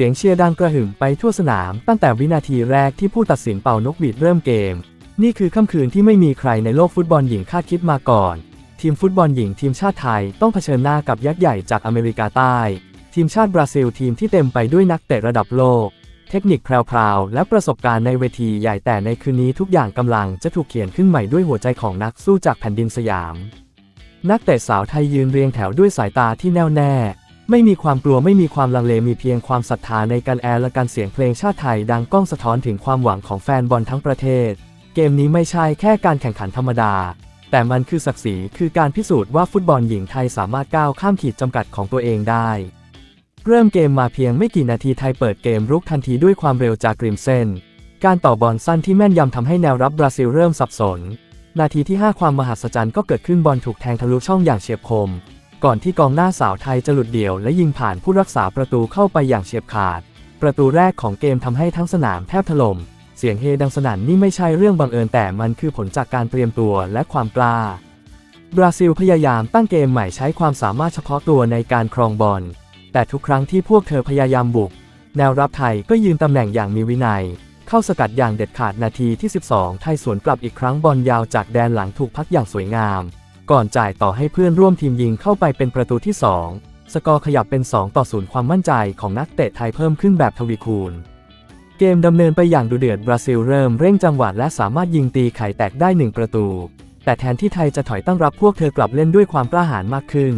สียงเชียร์ดังกระหึ่มไปทั่วสนาม ตั้งแต่วินาทีแรกที่ผู้ตัดสินเป่านกหวีดเริ่มเกม นี่คือค่ำคืนที่ไม่มีใครในโลกฟุตบอลหญิงคาดคิดมาก่อน ทีมฟุตบอลหญิงทีมชาติไทยต้องเผชิญหน้ากับยักษ์ใหญ่จากอเมริกาใต้ ทีมชาติบราซิลทีมที่เต็มไปด้วยนักเตะระดับโลก เทคนิคแพรวๆและประสบการณ์ในเวทีใหญ่แต่ในคืนนี้ทุกอย่างกำลังจะถูกเขียนขึ้นใหม่ด้วยหัวใจของนักสู้จากแผ่นดินสยาม นักเตะสาวไทยยืนเรียงแถวด้วยสายตาที่แน่วแน่ ไม่มีความกลัวไม่มีความลังเลมีเพียงความศรัทธาในการแอร์และการเสียงเพลงชาติไทยดังก้องสะท้อนถึงความหวังของแฟนบอลทั้งประเทศ เกมนี้ไม่ใช่แค่การแข่งขันธรรมดา แต่มันคือศักดิ์ศรีคือการพิสูจน์ว่าฟุตบอลหญิงไทยสามารถก้าวข้ามขีดจำกัดของตัวเองได้ เริ่มเกมมาเพียงไม่กี่นาทีไทยเปิดเกมรุกทันทีด้วยความเร็วจากกริมเส้น การต่อบอลสั้นที่แม่นยำทำให้แนวรับบราซิลเริ่มสับสน นาทีที่ 5 ความมหัศจรรย์ก็เกิดขึ้นบอลถูกแทงทะลุช่องอย่างเฉียบคม ก่อนที่กองหน้าสาวไทยจะหลุดเดี่ยวและยิงผ่านผู้รักษาประตูเข้าไปอย่างเฉียบขาด ประตูแรกของเกมทำให้ทั้งสนามแทบถล่ม เสียงเฮดังสนั่นนี่ไม่ใช่เรื่องบังเอิญแต่มันคือผลจากการเตรียมตัวและความกล้า บราซิลพยายามตั้งเกมใหม่ใช้ความสามารถเฉพาะตัวในการครองบอล แต่ทุกครั้งที่พวกเธอพยายามบุก แนวรับไทยก็ยืนตำแหน่งอย่างมีวินัย เข้าสกัดอย่างเด็ดขาดนาทีที่ 12 ไทยสวนกลับอีกครั้งบอลยาวจากแดนหลังถูกพักอย่างสวยงาม ก่อนจ่ายต่อให้เพื่อนร่วมทีมยิงเข้าไปเป็นประตูที่ 2 สกอร์ขยับเป็น 2 ต่อ0ความมั่นใจของนักเตะไทยเพิ่มขึ้นแบบทวีคูณ เกมดำเนินไปอย่างดุเดือดบราซิลเริ่มเร่งจังหวะและสามารถยิงตีไข่แตกได้ 1 ประตู แต่แทนที่ไทยจะถอยตั้งรับพวกเธอกลับเล่นด้วยความกล้าหาญมากขึ้น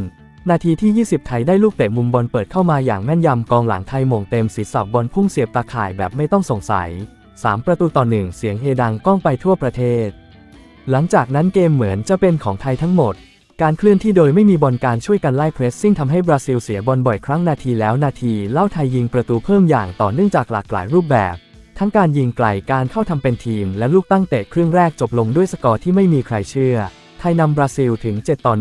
นาทีที่ 20 ไทยได้ลูกเตะมุมบอลเปิดเข้ามาอย่างแม่นยำกองหลังไทยหม่งเต็มศีรษะบอลพุ่งเสียบตาข่ายแบบไม่ต้องสงสัย 3 ประตูต่อหนึ่งเสียงเฮดังก้องไปทั่วประเทศ หลังจากนั้นเกมเหมือนจะเป็นของไทยทั้งหมด การเคลื่อนที่โดยไม่มีบอลการช่วยกันไล่เพรสซิ่งทำให้บราซิลเสียบอลบ่อยครั้งนาทีแล้วนาทีเล่าไทยยิงประตูเพิ่มอย่างต่อเนื่องจากหลากหลายรูปแบบ ทั้งการยิงไกลการเข้าทำเป็นทีม และลูกตั้งเตะครึ่งแรกจบลงด้วยสกอร์ที่ไม่มีใครเชื่อ ไทยนำบราซิลถึง 7 ต่อ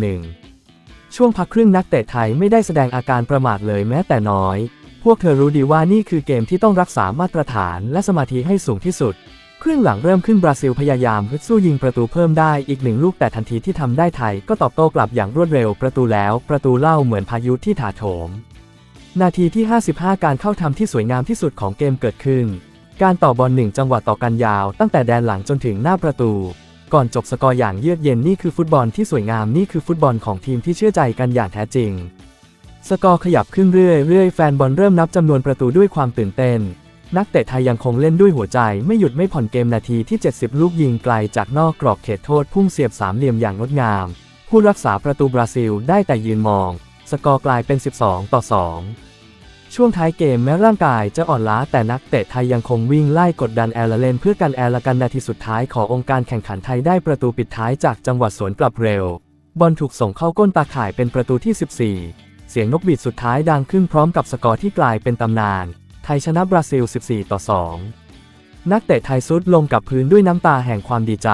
1 ช่วงพักครึ่งนักเตะไทยไม่ได้แสดงอาการประมาทเลยแม้แต่น้อย พวกเธอรู้ดีว่านี่คือเกมที่ต้องรักษามาตรฐานและสมาธิให้สูงที่สุด ครึ่งหลังเริ่มขึ้นบราซิลพยายามฮึดสู้ยิงประตูเพิ่มได้อีกหนึ่งลูกแต่ทันทีที่ทำได้ไทยก็ตอบโต้กลับอย่างรวดเร็วประตูแล้ว ประตูเล่าเหมือนพายุที่ถาโถม นาทีที่ 55 การเข้าทำที่สวยงามที่สุดของเกมเกิดขึ้น การต่อบอลหนึ่งจังหวะต่อกันยาว ตั้งแต่แดนหลังจนถึงหน้าประตู ก่อนจบสกอร์อย่างเยือกเย็นนี่คือฟุตบอลที่สวยงามนี่คือฟุตบอลของทีมที่เชื่อใจกันอย่างแท้จริง สกอร์ขยับขึ้นเรื่อยๆแฟนบอลเริ่มนับจำนวนประตูด้วยความตื่นเต้น นักเตะไทยยังคงเล่นด้วยหัวใจไม่หยุดไม่ผ่อนเกมนาทีที่ 70 ลูกยิงไกลจากนอกกรอบเขตโทษพุ่งเสียบสามเหลี่ยมอย่างงดงาม ผู้รักษาประตูบราซิลได้แต่ยืนมอง สกอร์กลายเป็น 12 ต่อ 2 ช่วงท้ายเกมแม้ร่างกายจะอ่อนล้าแต่นักเตะไทยยังคงวิ่งไล่กดดันแอร์ลเลนเพื่อกันแอร์ลกันนาทีสุดท้ายขององค์การแข่งขันไทยได้ประตูปิดท้ายจากจังหวะสวนกลับเร็ว บอลถูกส่งเข้าก้นตาข่ายเป็นประตูที่ 14 เสียงนกบีดสุดท้ายดังขึ้นพร้อมกับสกอร์ที่กลายเป็นตำนาน ทยชนะบราซิล 14 ต่อ 2 นักเตะไทยซุดลงกับพื้นด้วยน้ำตาแห่งความดีใจ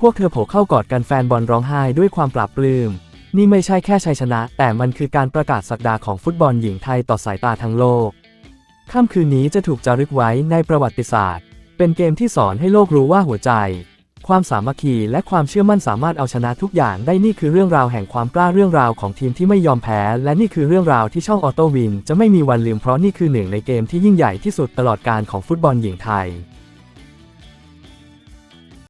พวกเธอโผล่เข้ากอดกันแฟนบอลร้องไห้ด้วยความปลาบปลื้ม นี่ไม่ใช่แค่ชัยชนะ แต่มันคือการประกาศสักดาของฟุตบอลหญิงไทยต่อสายตาทั้งโลก ค่ำคืนนี้จะถูกจารึกไว้ในประวัติศาสตร์ เป็นเกมที่สอนให้โลกรู้ว่าหัวใจ ความสามัคคีและความเชื่อมั่นสามารถเอาชนะทุกอย่างได้นี่คือเรื่องราวแห่งความกล้าเรื่องราวของทีมที่ไม่ยอมแพ้ และนี่คือเรื่องราวที่ช่องออโต้วินจะไม่มีวันลืมเพราะนี่คือหนึ่งในเกมที่ยิ่งใหญ่ที่สุดตลอดการของฟุตบอลหญิงไทย